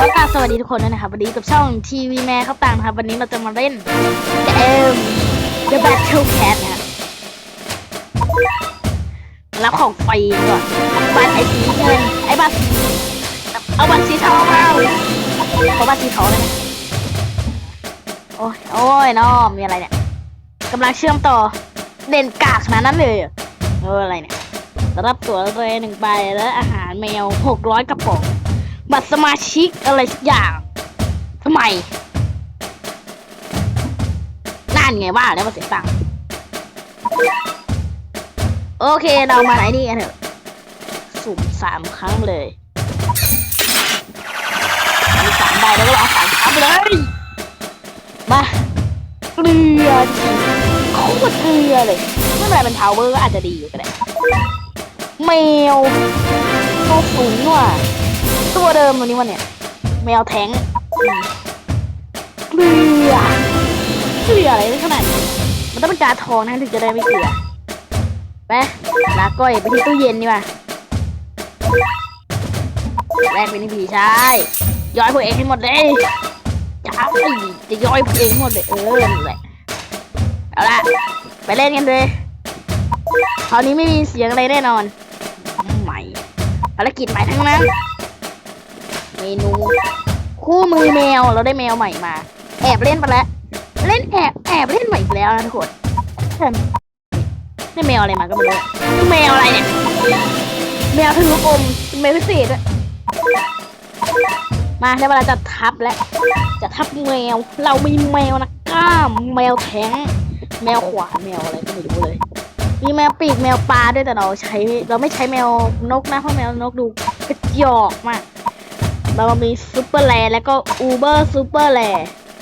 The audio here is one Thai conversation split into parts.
ก็กราสวัสดีทุกคนด้วยนะครับวันนี้กับช่องทีวีแม่ครับต่างนะครับ วันนี้เราจะมาเล่นเกม The Battle Cat นะครับรับของฟรีก่อนบัตรไอ้สีเงินไอ้บัตรเอาบัตรสีทองมาเอาบัตรสีทองเลยนะโอ้ยโอ้ยน้อมมีอะไรเนี่ยกำลังเชื่อมต่อเด่นกากขนาดนั้นเลยเอออะไรเนี่ยรับตั๋วเรหนึ่งใบและอาหารแมวหกร้อยกระป๋อง บัตรสมาชิกอะไรสักอย่างทำไมนั่นไงว่าแล้วมาเสียตังค์โอเคเรามาไหนนี่กันเถอะสุ่มสามครั้งเลยสามใบแล้วก็เอาสามครั้งไปเลยมาเกลือโคตรเกลือเลยไม่เป็นไรเป็นทาวเวอร์ก็อาจจะดีอยู่ก็ได้แมวตัวสูงว่ะ ตัวเดิมวันนี้วันเนี่ยแมวแทงเกลือเกลืออะไรได้ขนาดนี้มันต้องเป็นกาทองนะถึงจะได้ไม่เกลือไปลาก้อยไปที่ตู้เย็นดีกว่าแรกเป็นผีใช่ย้อยพวกเองให้หมดเลยจ้าจะย้อยพวกเองให้หมดเลยเออนั่นแหละเอาละไปเล่นกันเลยคราวนี้ไม่มีเสียงอะไรแน่นอนใหม่ภารกิจใหม่ทั้งนั้น เมนู คู่มือแมวเราได้แมวใหม่มา แอบเล่นไปแล้ว เล่นแอบแอบเล่นใหม่อีกแล้วนะทุกคนได้แมวอะไรมาก็ไม่รู้แมวอะไรเนี่ย แมวทะลุกลมเป็นแมวพิเศษด้วยมาได้เวลาจะทับแล้วจะทับแมว เรามีแมวนะกล้าม แมวแท้ง แมวขวานแมวอะไรก็ไม่รู้เลย มีแมวปีกแมวปลาด้วยแต่เราใช้ เราไม่ใช้แมวนกนะเพราะแมวนกดูกระจอกมาก เรามีซูเปอร์แลแล้วก็อูเบอร์ซูเปอร์แล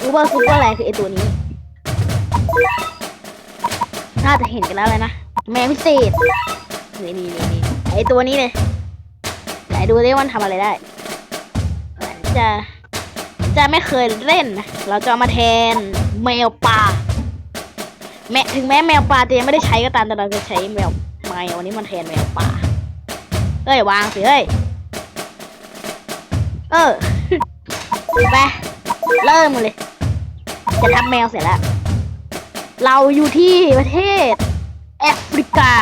อูเบอร์ซูเปอร์แลคือไอตัวนี้ น่าจะเห็นกันแล้วเลยนะ แมวพิเศษ นี่นี่นี่นี่ไอตัวนี้เลยไหนดูดิว่ามันทำอะไรได้ จะ จะไม่เคยเล่นนะ เราจะเอามาแทนแมวป่า แม้ถึงแม้แมวป่าจะยังไม่ได้ใช้ก็ตามแต่เราจะใช้แมวแมวันนี้มันแทนแมวป่าเอ้ยวางสิเฮ้ย เออไปเริ่มเลย จะทับแมวเสร็จแล้ว เราอยู่ที่ประเทศแอฟริกา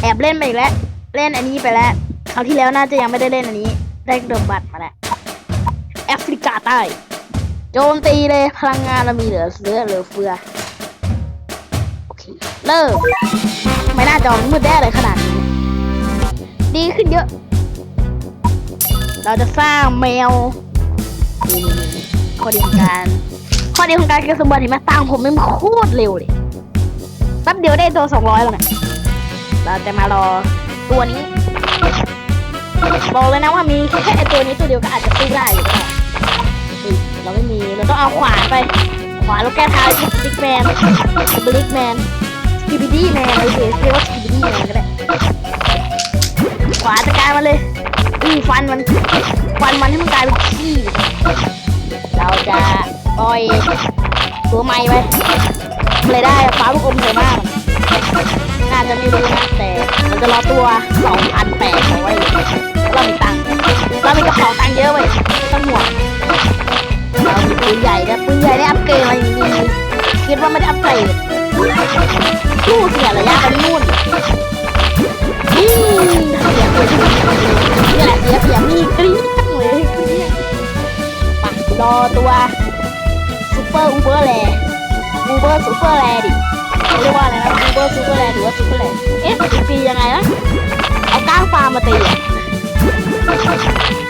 แอบเล่นไปอีกแล้ว เล่นอันนี้ไปแล้วคราวที่แล้วน่าจะยังไม่ได้เล่นอันนี้ ได้เดิมบัตรมาแล้วแอฟริกาใต้โจมตีเลยพลังงานเรามีเหลือเฟือเหลือเฟือโอเคเริ่มไม่น่าจอมนมืดได้อะไรขนาดนี้ ดีขึ้นเยอะ เราจะสร้างแมวข้อดีของการข้อดีของการเก็บสมบัติเห็นไหมตังผมไม่โคตรเร็วเลยแป๊บเดียวได้ตัวสองร้อยแล้วเนี่ยเราจะมารอตัวนี้บอกเลยนะว่ามีแค่ไอตัวนี้ตัวเดียวก็อาจจะสู้ได้อยู่ก็เราไม่มีเราต้องเอาขวานไป ขวานแล้วแก้ทางบิ๊กแมนบลิกแมนสกิบิดี้แมนเลยเรียกว่าสกิบิดี้แมนก็ได้ขวานจัดการมันเลย อือฟันมันฟันมันให้มันกลายเป็นขี้เราจะปล่อยตัวใหม่ไปเลยได้ฟ้าลูกอมเธอมากน่าจะไม่รู้นะแต่เราจะรอตัว2,800ไว้เรามีตังค์เรามีกระเป๋าตังค์เยอะเว้ยไม่ต้องห่วงเรามีปืนใหญ่นะปืนใหญ่ได้อัปเกรดมาอย่างนี้คิดว่าไม่ได้อัปเกรดลูกเสียระยะกันนู่น นี่แหละเสียเสียงนี่กรี๊ดเลยกรี๊ดมารอตัวซูเปอร์อูเบอร์แลอูเบอร์ซูเปอร์แลดิเรียกว่าอะไรนะอูเบอร์ซูเปอร์แลหรือว่าซูเปอร์แลเอ๊ะตียังไงนะเอาก้างปลามาตีอะ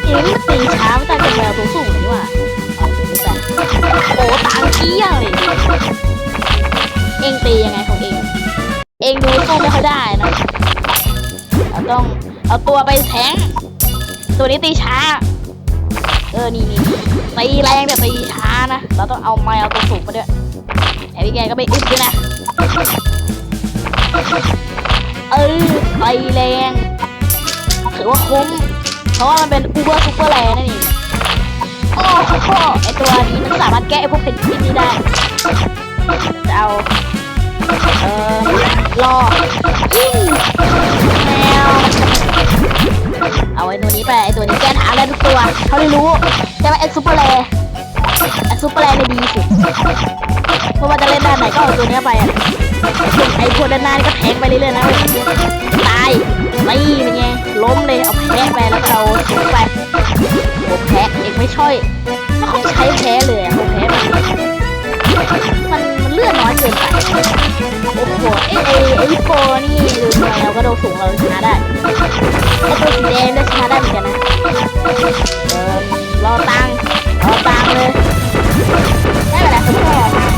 เอ๊ะตีช้าไม่ต่างจากแมวตัวสูงเลยนี่ว่าเอาตัวนี้ไปโอ้ตังเกี้ยงเลยเองตียังไงของเอง เองดูสู้ไม่ค่อยได้นะ เราต้องเอาตัวไปแทงตัวนี้ตีช้า เออ นี่นี่ตีแรงแต่ตีช้านะ เราต้องเอาไม้เอาตัวสูงมาด้วยไอ้พี่แกก็ไปอึดด้วยนะ เออตีแรง ถือว่าคุ้ม เพราะว่ามันเป็นอูเบอร์ซูเปอร์แรงนั่นเองโอ้โหไอตัวนี้มันสามารถแก้ไอพวกเพนกวินนี้ได้จะเอา รอยิงแมวเอาไอ้ตัวนี้ไปไอ้ตัวนี้แก้ทางได้ทุกตัวเขาได้รู้ใช่ไหมไอ้ซูเปอร์แรร์ไอ้ซูเปอร์แรร์ในดีสุดเพราะว่าจะเล่นด้านไหนก็เอาตัวนี้ไปอะไอ้พวกด้านหน้านี่ก็แทงไปเรื่อยๆนะตายไม่เป็นไงล้มเลยเอาแพ้ไปแล้วเอาสูไปโอ้แพ้เองไม่ช่อยไม่ค่อยใช้แพ้เลยอะโอ้แพ้มัน เลือดน้อยเกินไป โอ้โหไอ้ไอไอลิโปนี่ดูทำไมเราก็โดนสูงเราชนะได้ไอ้ตัวสีแดงได้ชนะได้เหมือนกันนะเออรอตังรอตังเลย ได้เวลาสุดแค่ชนะ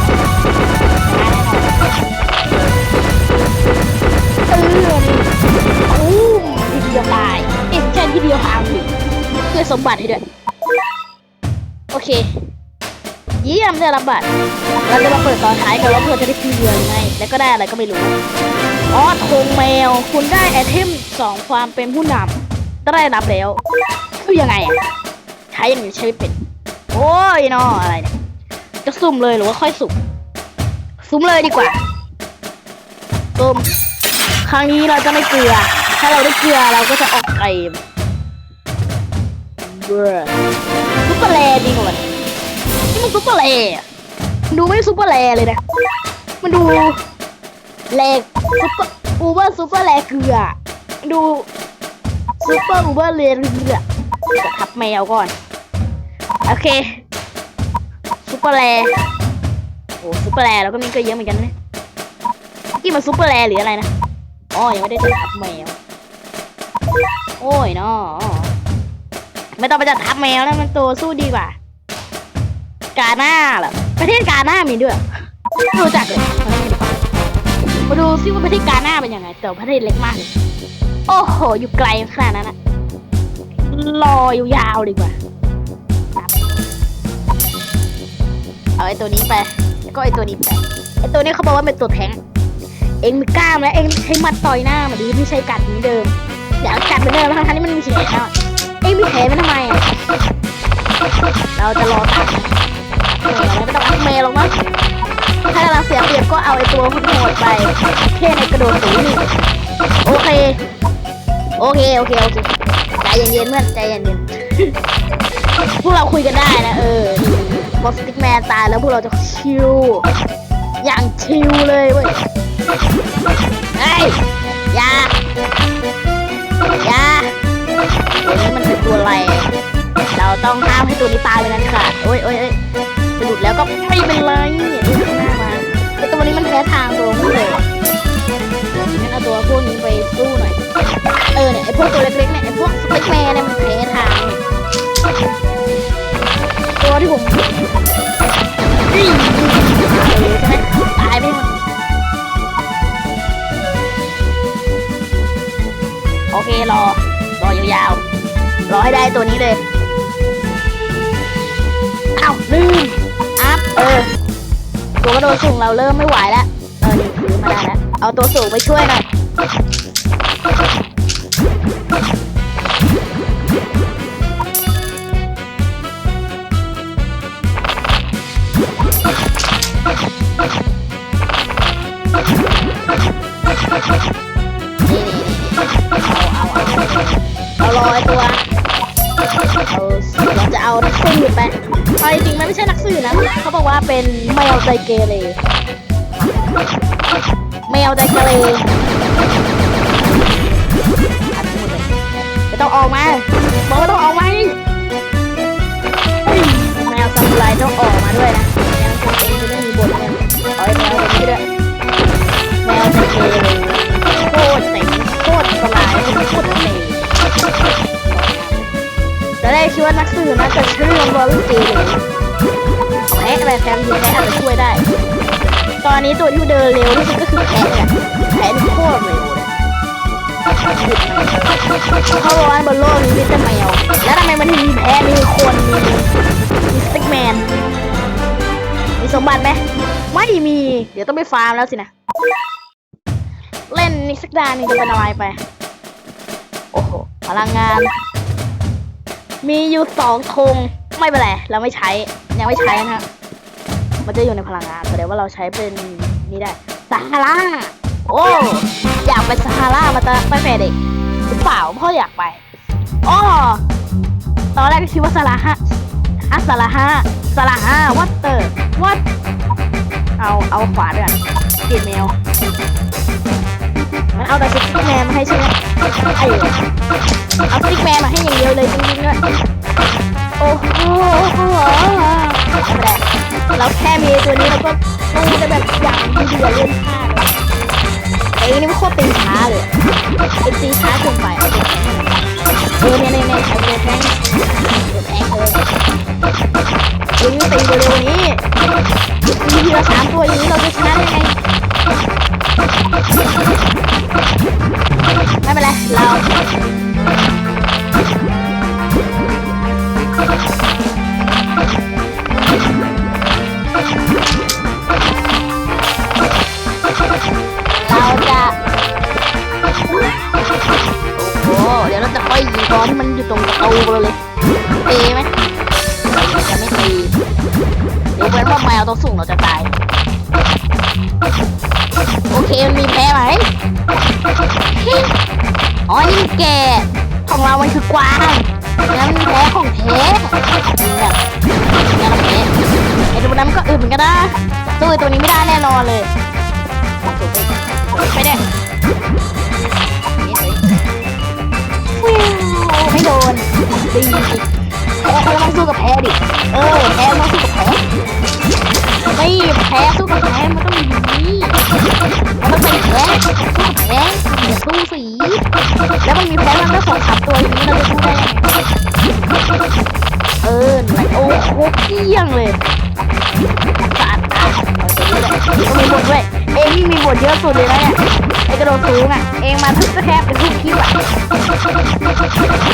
แน่นอนเออนี่อู้ทีเดียวตายเอ็มเช่นทีเดียวหางหนึ่งเพื่อสมบัติให้ด้วย โอเค เยี่ยมได้รับบัตรเราจะมาเปิดตอนท้ายกันว่าเพื่อจะได้คืนเงินไง แล้วก็ได้อะไรก็ไม่รู้อ๋อธงแมว คุณได้ไอเทมสองความเป็นผู้นำได้รับแล้วคือยังไงอะใช้ยังไงใช้เป็น โอ้ยนออะไรเนี่ยจะสุ่มเลยหรือว่าค่อยสุ่มสุ่มเลยดีกว่าสุ่มครั้งนี้เราจะไม่เกลือ ถ้าเราได้เกลือเราก็จะออกเกมเบรอซุปเปอร์แลดีกว่า นี่มันซุปเปอร์แรร์ดูไม่ซุปเปอร์แรร์เลยนะ มันดูแรกซุปเปอร์อูเบอร์ซุปเปอร์แรร์เกลือ ดูซุปเปอร์อูเบอร์เรร์เกลือจะทับแมวก่อน โอเคซุปเปอร์แรร์โอ้ซุปเปอร์แรร์แล้วก็มีก็เยอะเหมือนกันนะที่มันซุปเปอร์แรร์หรืออะไรนะอ๋อยังไม่ได้ทับแมว โอ้ยเนาะไม่ต้องไปจัดทับแมวแล้วมันตัวสู้ดีกว่า กาหน้าเหรอประเทศกาหน้ามีด้วยไม่รู้จักเลยมาดูซิว่าประเทศกาหน้าเป็นยังไงแต่ประเทศเล็กมากเลยโอ้โห อยู่ไกลขนาดนั้นอะรอยาวๆดีกว่า เอาไอ้ตัวนี้ไปแล้วก็ไอ้ตัวนี้ไปไอ้ตัวนี้เขาบอกว่าเป็นตัวแทง เองมีกล้ามแล้วเองใช้มัดต่อยหน้ามาดีไม่ใช่กัดเหมือนเดิมอยากกัดเหมือนเดิมทั้งๆที่มันมีแขนแล้วเองมีแขนมันทำไมอะเราจะรอตัด ไม่ต้องอัพเมลหรอกมั้งถ้ากำลังเสียเปรียบก็เอาไอ้ตัวโหดไปเท่ในกระโดดสูงนี่โอเค โอเค โอเค โอเค ใจเย็นๆเพื่อน ใจเย็นๆ พวกเราคุยกันได้นะ เออมอสติกแมนตายแล้วพวกเราจะชิล อย่างชิลเลยเว้ยเฮ้ยอยาอยาตัวนี้มันเป็นตัวอะไร เราต้องห้ามให้ตัวนี้ตายเลยนั้นค่ะ โอ้ยโอ้ยโอ้ย สะดุดแล้วก็ไม่เป็นไรดูข้างหน้ามาไอตัวนี้มันแพ้ทางตัวมันเลยงั้นเอาตัวพวกนี้ไปสู้หน่อย เออเนี่ยไอพวกตัวเล็กๆเนี่ยไอพวกสเปแมนเนี่ยมันแพ้ทางตัวที่ผมนี่เออใช่ไหมตายไปหมดโอเครอ รอยาวๆ รอให้ได้ตัวนี้เลย อ้าวลืม เออตัวกระโดดสูงเราเริ่มไม่ไหวแล้วเออนี่ซื้อมาได้แล้วเอาตัวสูงไปช่วยหน่อยนี่นี่เอาเอาเอาเอารอไอตัว เราจะเอานักสืบไปเอาจริงๆมันไม่ใช่นักสืบนะ เขาบอกว่าเป็นแมวใจเกเรแมวใจเกเรไม่ต้องออกมาบอกว่าต้องออกมาแมวซามูไรต้องออกมาด้วยนะแมวตัวเองจะไม่มีบทเนี่ยเอาไอ้แมวตัดด้วยแมวใจเกเรโคตรเต็มโคตรสลายโคตรเต็ มจะได้คิดว่านักสืบนะแต่ชื่อมันบอลลูนจเลยแพะอะไรแพะยิงแพะอาจจะช่วยได้ ตอนนี้ตัวที่เดินเร็วที่สุดก็คือแพะเนี่ยแพะนี่โคตรเร็วเลยเขาบอกว่าบนโลกนี้มีแต่แมว แล้วทำไมมันถึงมีแพะมีคนมีมีสติ๊กแมน มีสมบัติไหมไม่มี เดี๋ยวต้องไปฟาร์มแล้วสินะ เล่นนิกสักดานหนึงจะเป็นอะไรไป โอ้โหพลังงาน มีอยู่สองธงไม่เป็นไรเราไม่ใช้ยังไม่ใช้นะฮะมันจะอยู่ในพลังงานแสดงว่าเราใช้เป็นนี่ได้ซาฮาราโอ้อยากไปซาฮารามาตั้งแต่เด็กหรือเปล่าพ่ออยากไปอ๋อตอนแรกคิดว่าสลาฮะอะสลาฮะสลาฮะวัตเตอร์วัตเอาเอาขวาด้วยกันแมว มันเอาแต่สติ๊กแมนมาให้ใช่ไหมไอ้เอาสติ๊กแมนมาให้อย่างเดียวเลยจริงๆด้วยโอ้โหไม่เราแค่มีตัวนี้เราก็ต้องจะแบบอย่างดีเดือดเล่นข้าไอ้นี่มันโคตรตีช้าเลยเป็นตีช้าเกินไปเออเนี่ยเนี่ยเนี่ยใช้ตัวแทงตัวแทงเลยยิงตีเร็วๆนี้มีทีละสามตัวอย่างนี้เราจะชนะได้ไง ไม่เป็นไร เราเราจะ โอ้โห เดี๋ยวเราจะค่อยิงตอนที่มันอยู่ตรงประตูเราเลยตีไหมจะไม่ตีเดี๋ยวเว้นว่าแมวตัวสูงเราจะ นั้นมันก็อึดเหมือนกันนะสู้ไอ้ตัวนี้ไม่ได้แน่นอนเลยไปเด้ไม่โดนดีแพ้เขาต้องสู้กับแพ้ดิ เออแพ้ต้องสู้กับแพ้ไม่แพ้สู้กับแพ้มันต้องมีนี้มันต้องเป็นแพ้สู้กับแพ้สู้สีแล้วมันมีแพ้มันก็สองสามตัวอย่างนี้เราจะสู้ได้ยังไง ออไหนโอ้โหเกี้ยงเลยสาดมีบทด้วยเองนี่มีบทเยอะสุดเลยนะเนี่ยไอกระโดดสูงอะ เองมาทุกแทบเป็นทุกคลิปอะ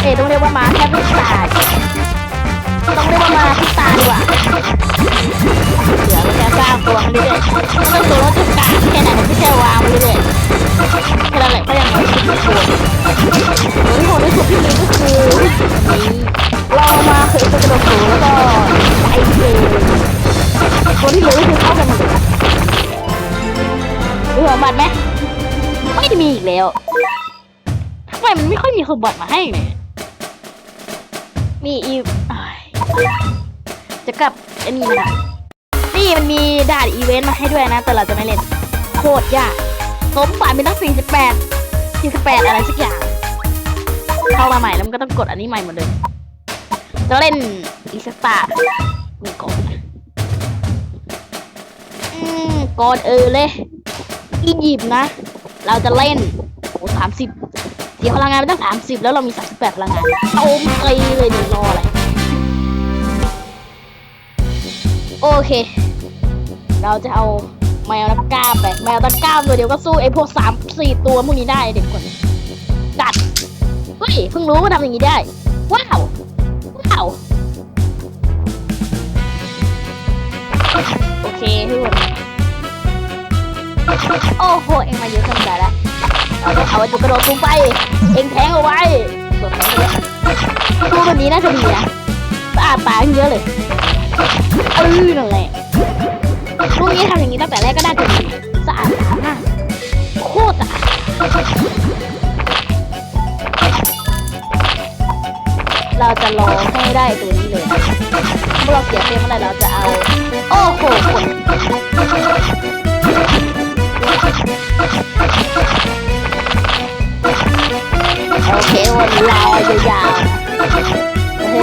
เอต้องเรียกว่ามาแทบทุกตาต้องเรียกว่ามาทุกตาดีกว่าเดี๋ยวเราจะสร้างตัวมันเรื่อยๆไม่ตัวเราจะกลางแค่ไหนมันไม่ใช่วางมันเรื่อยๆแค่นั้นแหละก็ยังเอาคิดไม่ควรโหที่โหดที่สุดที่มีก็คือ เรามาคยตัวกระโดดสูงแล้วก็ไอเกตัวที่เหลือคือเข้ากันหมดเลยดูสมบัติไหมไม่ได้มีอีกแล้วทำไมมันไม่ค่อยมีสมบัติมาให้เนี่ยมีอีจะกลับอันนี้นะนี่มันมีด่านอีเวนต์มาให้ด้วยนะ แต่เราจะไม่เล่น โคตรยากสมบัติเป็นตั้ง 48 48 อะไรสักอย่าง เข้ามาใหม่แล้วมันก็ต้องกดอันนี้ใหม่หมดเลย จะเล่นอีสตาร์มีก่อนอืมก่อนเออเลยอียิปต์นะ เราจะเล่นโอ้สามสิบเสียพลังงานไปตั้งสามสิบแล้วเรามีสามสิบแปดพลังงานโอ้มกรีเลยเดี๋ยวรออะไร โอเค เราจะเอาแมวตะกร้าไปแมวตะกร้าตัวเดียวก็สู้ไอ้พวกสามสี่ตัวพวกนี้ได้เด็กคนกัดเฮ้ยเพิ่งรู้ว่าทำอย่างนี้ได้ ว้าว โอเคทุกคนโอ้โห เอ็งมาเยอะขนาดแล้วเราต้องเอาไอ้ตัวกระโดดสูงไป เอ็งแทงเอาไว้ตัวแบบนี้น่าจะดีนะสะอาดตาเยอะเลยเออนั่นแหละพวกนี้ทำอย่างนี้ตั้งแต่แรกก็น่าจะดีสะอาดสะอาดมากโคตรสะอาดเราจะรอให้ได้ตัวนี้เลยเมื่อเราเสียเต็มเมื่อไรเราจะเอา โอ้โหโอเควันนี้รอยาวๆนะโอ้โห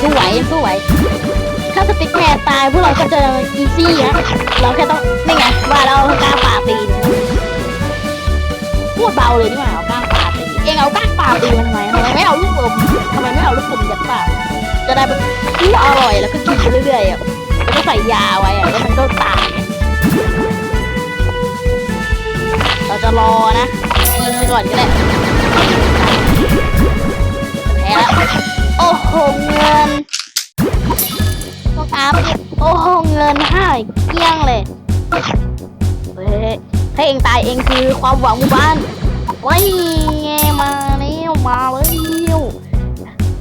สู้ไหวสู้ไหวถ้าสติ๊กแมนตายพวกเราก็จะอีซี่นะเราแค่ต้องนี่ไงว่าเราเอาก้าป่าตีนพูดเบาเลยนี่หว่าเอาก้างป่าตีเองเอาก้างป่าตีมันทำไมทำไมไม่เอาลูกอมทำไมไม่เอาลูกอมยัดปากจะได้แบบอู้อร่อยแล้วก็กินไปเรื่อยๆอะ แล้วก็ใส่ยาไว้อะแล้วมันก็ตายเราจะรอนะยิงไปก่อนก็ได้แพ้แล้วโอ้โหเงินต้องอัพอีกโอ้โหเงินห้าเกี้ยงเลยเฮ้ยถ้าเองตายเองคือความหวังหมู่บ้านไว้ไงมาแล้วมาแล้ว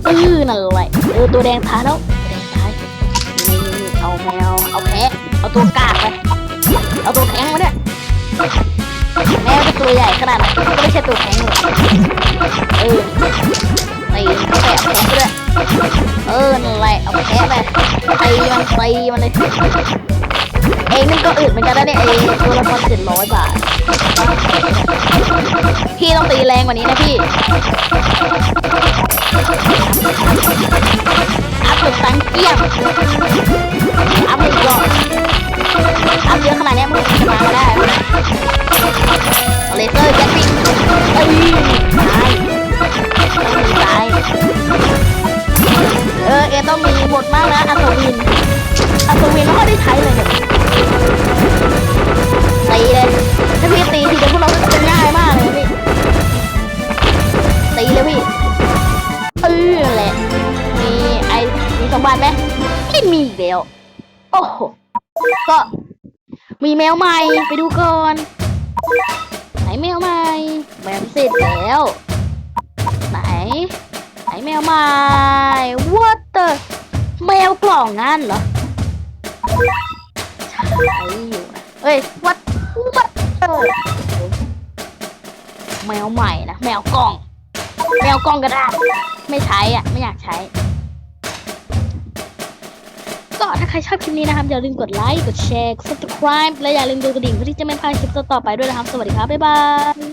เออนั่นแหละเออตัวแดงตายแล้ว เอาแมว เอาแพะ เอาตัวกากไป เอาตัวแข็งมาเนี่ยแมว่าจะตัวใหญ่ขนาดไหนก็ไม่ใช่ตัวแข็งหรอกเออตีแปะแผลไปด้วยเออนั่นแหละเอาแผลไปตีมันตีมันเลยเองนี่ก็อึดเหมือนกันนะเนี่ยเองตัวละครเจ็ดร้อยบาทพี่ต้องตีแรงกว่านี้นะพี่ อัพสุดตังเกี้ยงอัพอีกรอดอัพเยอะขนาดนี้มึงจะมาได้ แมวใหม่ไปดูก่อน ไหนแมวใหม่แมวเสร็จแล้ว ไหน ไหนแมวใหม่ what the แมวกล่องงั้นเหรอใช่อยู่นะเอ้ย what what the แมวใหม่นะแมวกล่อง แมวกล่องก็ได้ ไม่ใช้อะ ไม่อยากใช้ ก็ถ้าใครชอบคลิปนี้นะครับ อย่าลืมกดไลค์ กดแชร์ กด subscribe และอย่าลืมดูกระดิ่งเพื่อที่จะไม่พลาดคลิปต่อๆไปด้วยนะครับ สวัสดีครับ บ๊ายบาย